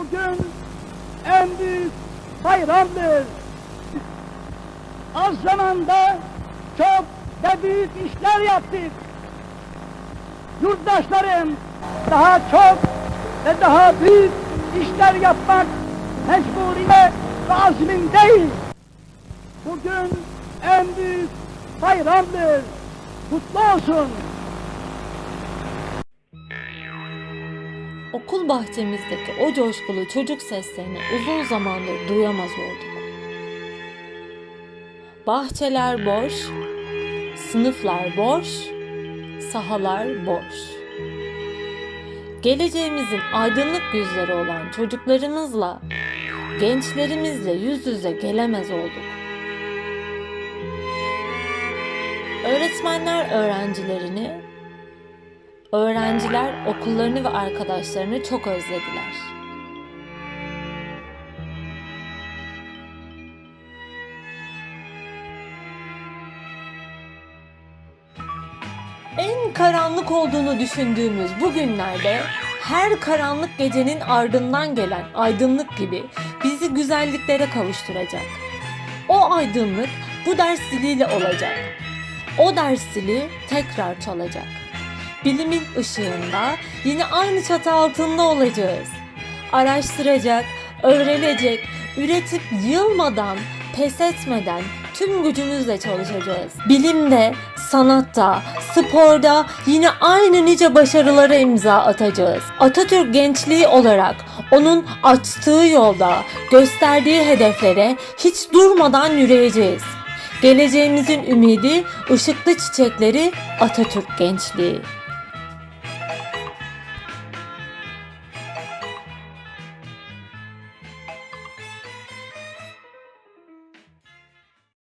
bugün en büyük bayramdır. Az zamanda çok ve büyük işler yaptık. Yurttaşlarım daha çok ve daha büyük işler yapmak mecburiyet ve azmindeyiz. Bugün en büyük bayramdır. Kutlu olsun. Okul bahçemizdeki o coşkulu çocuk seslerini uzun zamandır duyamaz olduk. Bahçeler boş, sınıflar boş, sahalar boş. Geleceğimizin aydınlık yüzleri olan çocuklarımızla, gençlerimizle yüz yüze gelemez olduk. Öğretmenler öğrencilerini, Öğrenciler okullarını ve arkadaşlarını çok özlediler. En karanlık olduğunu düşündüğümüz bu günlerde her karanlık gecenin ardından gelen aydınlık gibi bizi güzelliklere kavuşturacak. O aydınlık bu ders ziliyle olacak. O ders zili tekrar çalacak. Bilimin ışığında yine aynı çatı altında olacağız. Araştıracak, öğrenecek, üretip yılmadan, pes etmeden tüm gücümüzle çalışacağız. Bilimde, sanatta, sporda yine aynı nice başarılara imza atacağız. Atatürk gençliği olarak onun açtığı yolda, gösterdiği hedeflere hiç durmadan yürüyeceğiz. Geleceğimizin ümidi, ışıklı çiçekleri Atatürk gençliği.